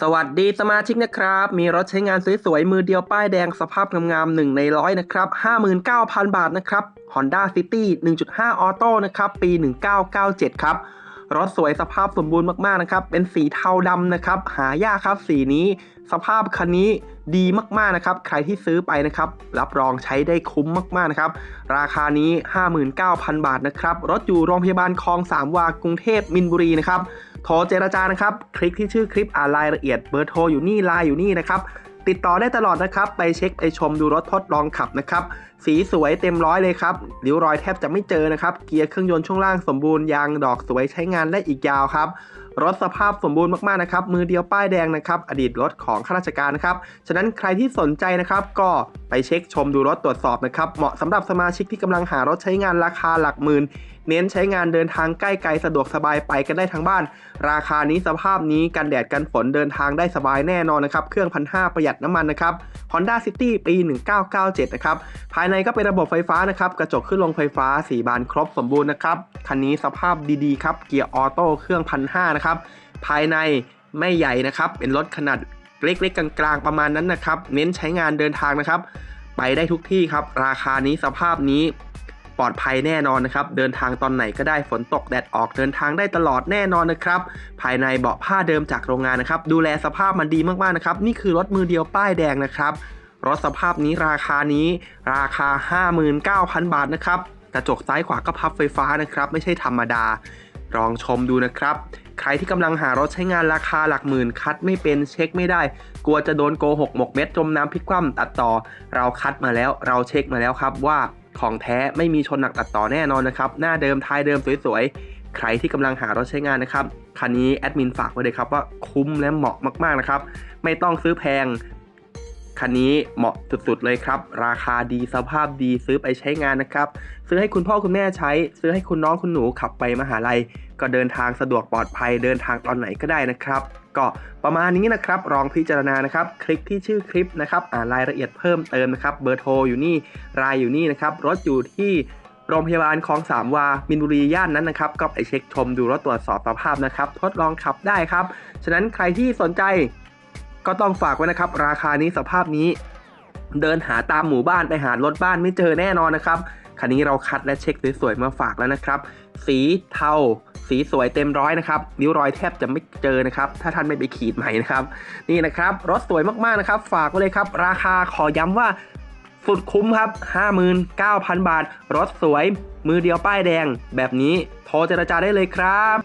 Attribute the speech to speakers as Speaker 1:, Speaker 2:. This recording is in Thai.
Speaker 1: สวัสดีสมาชิกนะครับ มีรถใช้งานสวยๆมือเดียวป้ายแดงสภาพงามๆหนึ่งในร้อยนะครับ59,000 บาทนะครับ Honda City 1.5 Auto นะครับ ปี 1997 ครับ รถสวยสภาพสมบูรณ์มากๆนะครับ เป็นสีเทาดำนะครับ หายากครับสีนี้ สภาพคันนี้ดีมากๆนะครับ ใครที่ซื้อไปนะครับ รับรองใช้ได้คุ้มมากๆนะครับ ราคานี้ 59,000 บาทนะครับ รถอยู่โรงพยาบาลคลองสามวากรุงเทพมินบุรีนะครับ โทรเจรจานะครับ คลิกที่ชื่อคลิปอ่านรายละเอียดเบอร์โทรอยู่นี่ไลน์อยู่นี่นะครับติดต่อได้ตลอดนะครับ ไปเช็คไปชมดูรถทดลองขับนะครับสีสวยเต็มร้อยเลยครับริ้วรอยแทบจะไม่เจอนะครับ เกียร์เครื่องยนต์ช่วงล่างสมบูรณ์ยางดอกสวยใช้งานได้อีกยาวครับ รถสภาพสมบูรณ์มากๆนะครับ มือเดียวป้ายแดงนะครับ อดีตรถของข้าราชการนะครับ ฉะนั้นใครที่สนใจนะครับ ก็ไปเช็คชมดูรถตรวจสอบนะครับ เหมาะสำหรับสมาชิกที่กำลังหารถใช้งานราคาหลักหมื่น เน้นใช้งานเดินทางใกล้ไกลสะดวกสบายไปกันได้ทั้งบ้าน ราคานี้สภาพนี้กันแดดกันฝนเดินทางได้สบายแน่นอนนะครับ เครื่องพันห้าประหยัดน้ำมันนะครับ Honda City ปี 1997 นะครับ ภายในก็เป็นระบบไฟฟ้านะครับ กระจกขึ้นลงไฟฟ้า 4 บานครบสมบูรณ์นะครับ คันนี้สภาพดีๆครับ เกียร์ออโต้เครื่องพันห้านะครับ ภายในไม่ใหญ่นะครับ เป็นรถขนาดเล็กๆ กลางๆ ประมาณนั้นนะครับ เน้นใช้งานเดินทางนะครับ ไปได้ทุกที่ครับ ราคานี้สภาพนี้ ปลอดภัยแน่นอนนะครับ เดินทางตอนไหนก็ได้ฝนตกแดดออกเดินทางได้ตลอดแน่นอนนะครับ ภายในเบาะผ้าเดิมจากโรงงานนะครับ ดูแลสภาพมันดีมากๆนะครับ นี่คือรถมือเดียวป้ายแดงนะครับ รถสภาพนี้ราคานี้ราคา 59,000 บาทนะครับ กระจกซ้ายขวาก็พับไฟฟ้านะครับ ไม่ใช่ธรรมดาลองชมดูนะครับ ใครที่กำลังหารถใช้งานราคาหลักหมื่น คัดไม่เป็นเช็คไม่ได้ กลัวจะโดนโกหกหมกเม็ดจมน้ำพลิกคว่ำตัดต่อ เราคัดมาแล้วเราเช็คมาแล้วครับว่า ของแท้ไม่มีชนหนักตัดต่อแน่นอนนะครับ หน้าเดิมท้ายเดิมสวยๆ ใครที่กำลังหารถใช้งานนะครับ คันนี้แอดมินฝากไว้เลยครับว่าคุ้มและเหมาะมากๆนะครับ ไม่ต้องซื้อแพง คันนี้เหมาะสุดๆเลยครับ ราคาดีสภาพดีซื้อไปใช้งานนะครับ ซื้อให้คุณพ่อคุณแม่ใช้ ซื้อให้คุณน้องคุณหนูขับไปมหาลัย ก็เดินทางสะดวกปลอดภัยเดินทางตอนไหนก็ได้นะครับ ก็ประมาณนี้นะครับลองพิจารณานะครับ คลิกที่ชื่อคลิปนะครับอ่านรายละเอียดเพิ่มเติมนะครับเบอร์โทรอยู่นี่รายอยู่นี่นะครับรถอยู่ที่โรงพยาบาลคลองสามวามินบุรีย่านนั้นนะครับ ก็ไปเช็คชมดูรถตรวจสอบสภาพนะครับ ทดลองขับได้ครับ ฉะนั้นใครที่สนใจก็ต้องฝากไว้นะครับ ราคานี้สภาพนี้ เดินหาตามหมู่บ้านไปหารถบ้านไม่เจอแน่นอนนะครับ คันนี้เราคัดและเช็คสวยๆมาฝากแล้วนะครับ สีเทา สีสวยเต็มร้อยนะครับนิ้วรอยแทบจะไม่เจอนะครับ ถ้าท่านไม่ไปขีดใหม่นะครับ นี่นะครับ รถสวยมากๆนะครับ ฝากไว้เลยครับ ราคาขอย้ำว่าสุดคุ้มครับ 59,000 บาท รถสวย มือเดียวป้ายแดง แบบนี้โทรเจรจาได้เลยครับ